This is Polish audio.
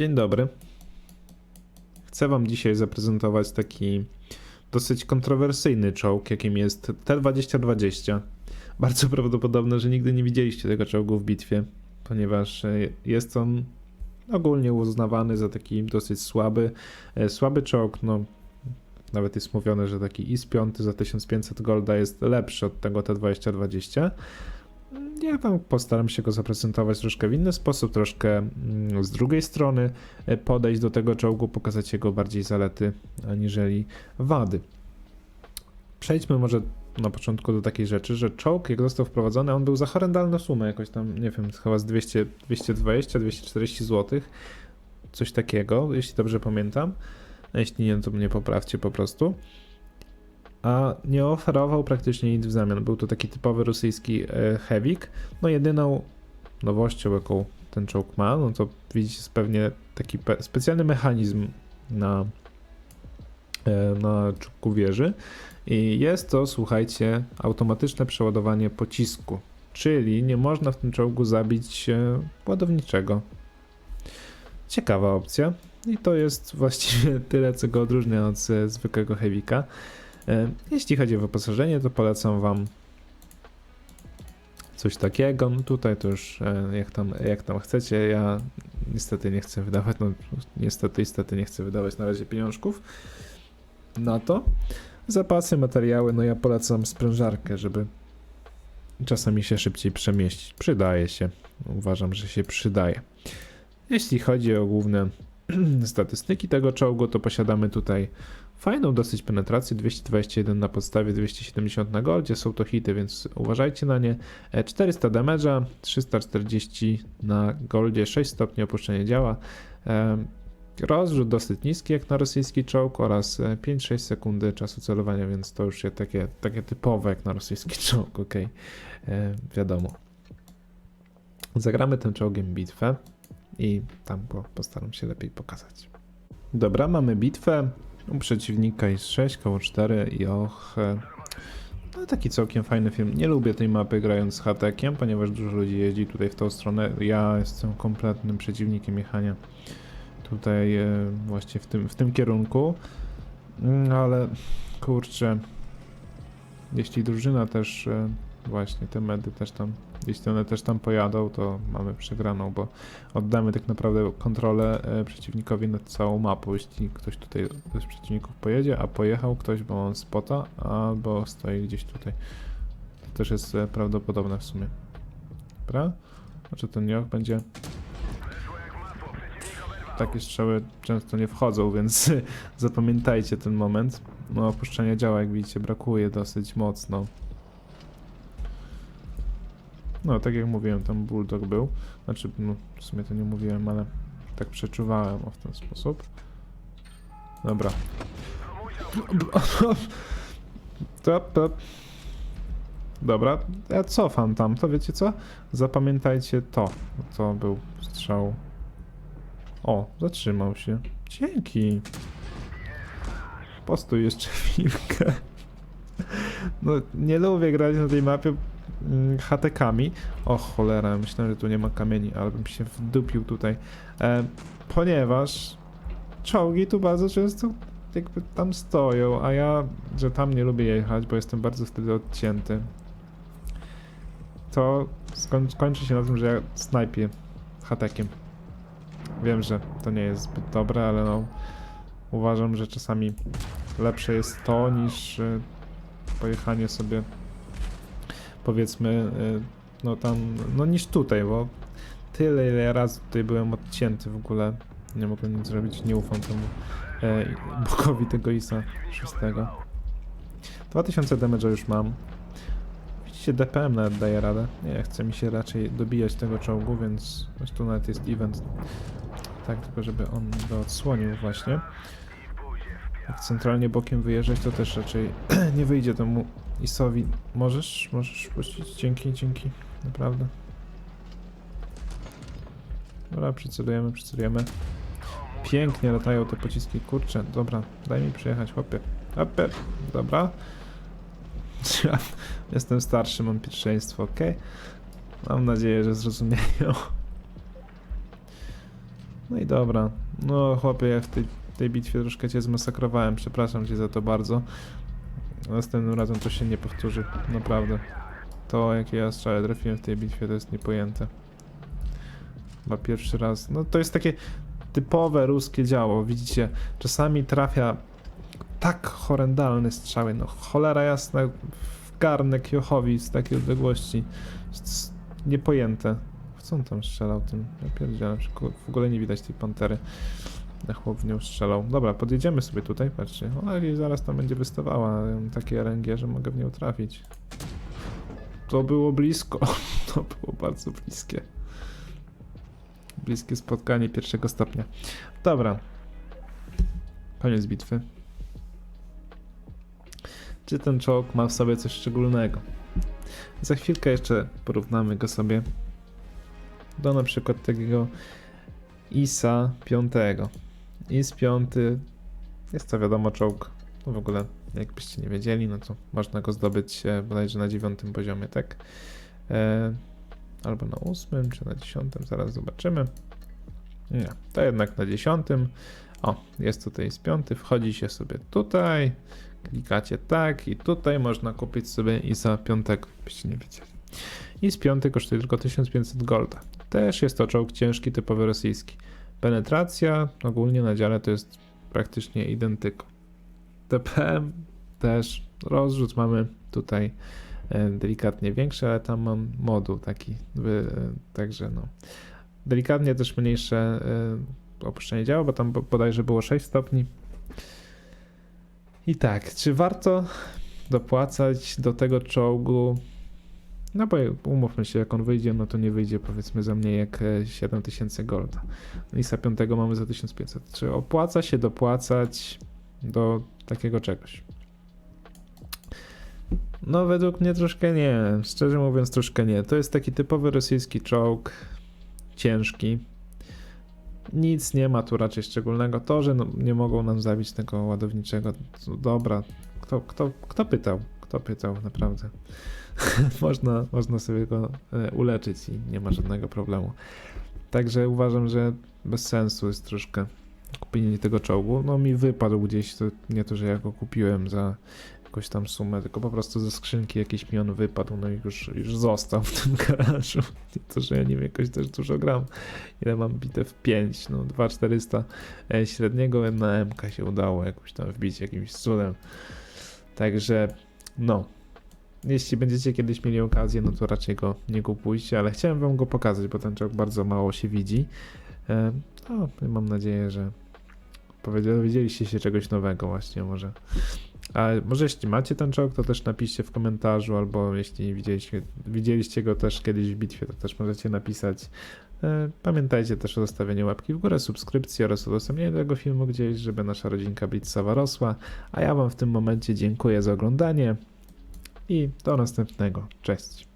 Dzień dobry. Chcę Wam dzisiaj zaprezentować taki dosyć kontrowersyjny czołg, jakim jest T-2020. Bardzo prawdopodobne, że nigdy nie widzieliście tego czołgu w bitwie, ponieważ e, jest on ogólnie uznawany za taki dosyć słaby, e, słaby czołg. No, nawet jest mówione, że taki IS-5 za 1500 golda jest lepszy od tego T-2020. Ja tam postaram się go zaprezentować troszkę w inny sposób, troszkę mm, z drugiej strony e, podejść do tego czołgu, pokazać jego bardziej zalety aniżeli wady. Przejdźmy może na początku do takiej rzeczy, że czołg jak został wprowadzony, on był za horrendalną sumę, jakoś tam, nie wiem, chyba z 200, 220-240 zł, coś takiego, jeśli dobrze pamiętam. A jeśli nie, to mnie poprawcie po prostu a nie oferował praktycznie nic w zamian. Był to taki typowy rosyjski e, Hewik. No jedyną nowością, jaką ten czołg ma, no to widzicie jest pewnie taki specjalny mechanizm na, e, na czubku wieży i jest to, słuchajcie, automatyczne przeładowanie pocisku, czyli nie można w tym czołgu zabić ładowniczego. Ciekawa opcja i to jest właściwie tyle, co go odróżnia od zwykłego Hewika. E, jeśli chodzi o wyposażenie, to polecam Wam coś takiego. No tutaj to już e, jak tam, jak tam chcecie. Ja niestety nie chcę wydawać, no niestety, niestety nie chcę wydawać na razie pieniążków na to. Zapasy, materiały, no ja polecam sprężarkę, żeby czasami się szybciej przemieścić. Przydaje się. Uważam, że się przydaje. Jeśli chodzi o główne statystyki tego czołgu, to posiadamy tutaj Fajną dosyć penetrację, 221 na podstawie 270 na goldzie, są to hity, więc uważajcie na nie. 400 e, damage'a, 340 na goldzie, 6 stopni opuszczenia działa. E, rozrzut dosyć niski jak na rosyjski czołg oraz 5-6 e, sekundy czasu celowania, więc to już jest takie, takie typowe jak na rosyjski czołg, ok, wiadomo. Zagramy tym czołgiem bitwę i tam postaram się lepiej pokazać. Dobra, mamy bitwę. U przeciwnika jest 6, koło 4 i och. No taki całkiem fajny film. Nie lubię tej mapy grając z hatekiem, ponieważ dużo ludzi jeździ tutaj w tą stronę. Ja jestem kompletnym przeciwnikiem jechania tutaj e, właśnie w tym, w tym kierunku. Mm, ale kurczę, jeśli drużyna też e, właśnie te medy też tam jeśli one też tam pojadą, to mamy przegraną, bo oddamy tak naprawdę kontrolę e, przeciwnikowi nad całą mapą. Jeśli ktoś tutaj z przeciwników pojedzie, a pojechał ktoś, bo on spota, albo stoi gdzieś tutaj. To też jest e, prawdopodobne w sumie. Dobra? Znaczy ten nioch będzie... Takie strzały często nie wchodzą, więc zapamiętajcie ten moment. No działa, jak widzicie, brakuje dosyć mocno. No, tak jak mówiłem, tam bulldog był. Znaczy, no, w sumie to nie mówiłem, ale tak przeczuwałem o w ten sposób. Dobra. Dobra, ja cofam tam, to wiecie co? Zapamiętajcie to. To był strzał. O, zatrzymał się. Dzięki. Postój jeszcze chwilkę. No, nie lubię grać na tej mapie, hatekami. O cholera, myślałem, że tu nie ma kamieni, ale bym się wdupił tutaj. E, ponieważ czołgi tu bardzo często jakby tam stoją, a ja, że tam nie lubię jechać, bo jestem bardzo wtedy odcięty. To skończy się na tym, że ja snajpię hatekiem. Wiem, że to nie jest zbyt dobre, ale no uważam, że czasami lepsze jest to niż y, pojechanie sobie powiedzmy, y, no tam, no niż tutaj, bo tyle ile razy tutaj byłem odcięty w ogóle, nie mogłem nic zrobić, nie ufam temu e, tego ISA 6. 2000 damage już mam. Widzicie, DPM nawet daje radę. Nie, chce mi się raczej dobijać tego czołgu, więc tu nawet jest event. Tak, tylko żeby on go odsłonił właśnie. Jak centralnie bokiem wyjeżdżać, to też raczej nie wyjdzie temu Isowi. Możesz? Możesz puścić? Dzięki, dzięki. Naprawdę. Dobra, przycelujemy, przycelujemy. Pięknie latają te pociski, kurczę. Dobra, daj mi przejechać, chłopie. Hopie, dobra. Jestem starszy, mam pierwszeństwo, ok? Mam nadzieję, że zrozumieją. No i dobra. No chłopie, ja w tej, tej bitwie troszkę cię zmasakrowałem. Przepraszam cię za to bardzo. Następnym razem to się nie powtórzy. Naprawdę. To jakie ja strzały trafiłem w tej bitwie to jest niepojęte. Chyba pierwszy raz. No to jest takie typowe ruskie działo. Widzicie, czasami trafia tak horrendalne strzały. No cholera jasna w garnek Jochowi z takiej odległości. Niepojęte. Co on tam strzelał tym? Ja pierdzielę, w ogóle nie widać tej pantery. Chłop w nią strzelał. Dobra, podjedziemy sobie tutaj, patrzcie. O, i zaraz tam będzie wystawała takie RNG, że mogę w nią trafić. To było blisko. To było bardzo bliskie. Bliskie spotkanie pierwszego stopnia. Dobra. Koniec bitwy. Czy ten czołg ma w sobie coś szczególnego? Za chwilkę jeszcze porównamy go sobie do na przykład takiego ISA 5. IS 5 jest to wiadomo czołg. No w ogóle, jakbyście nie wiedzieli, no to można go zdobyć e, bodajże na dziewiątym poziomie, tak? E, albo na ósmym, czy na dziesiątym, zaraz zobaczymy. Nie, to jednak na dziesiątym. O, jest tutaj IS 5, wchodzi się sobie tutaj, klikacie tak i tutaj można kupić sobie ISA 5, byście nie wiedzieli. IS 5 kosztuje tylko 1500 golda. Też jest to czołg ciężki, typowy rosyjski. Penetracja ogólnie na dziale to jest praktycznie identyko. TPM też rozrzut mamy tutaj e, delikatnie większy, ale tam mam moduł taki, e, także no. Delikatnie też mniejsze e, opuszczenie działa, bo tam bo- bodajże było 6 stopni. I tak, czy warto dopłacać do tego czołgu no bo umówmy się, jak on wyjdzie, no to nie wyjdzie powiedzmy za mniej jak e, 7000 golda. Lisa 5 mamy za 1500. Czy opłaca się dopłacać do takiego czegoś? No według mnie troszkę nie. Szczerze mówiąc troszkę nie. To jest taki typowy rosyjski czołg. Ciężki. Nic nie ma tu raczej szczególnego. To, że no, nie mogą nam zabić tego ładowniczego, dobra. Kto, kto, kto pytał? Kto pytał, naprawdę? można, można sobie go e, uleczyć i nie ma żadnego problemu. Także uważam, że bez sensu jest troszkę kupienie tego czołgu. No mi wypadł gdzieś, to nie to, że ja go kupiłem za jakąś tam sumę, tylko po prostu ze skrzynki jakiś mi on wypadł, no i już, już został w tym garażu. Nie to, że ja nim jakoś też dużo gram. Ile mam bitew? 5, no 2400 e, średniego, jedna MK się udało jakoś tam wbić jakimś cudem. Także no, jeśli będziecie kiedyś mieli okazję, no to raczej go nie kupujcie, ale chciałem wam go pokazać, bo ten czołg bardzo mało się widzi. No, mam nadzieję, że dowiedzieliście się czegoś nowego właśnie może. A może jeśli macie ten czołg, to też napiszcie w komentarzu, albo jeśli widzieliście, widzieliście go też kiedyś w bitwie, to też możecie napisać. E, Pamiętajcie też o zostawieniu łapki w górę, subskrypcji oraz udostępnieniu tego filmu gdzieś, żeby nasza rodzinka Blitzowa rosła. A ja wam w tym momencie dziękuję za oglądanie i do następnego. Cześć.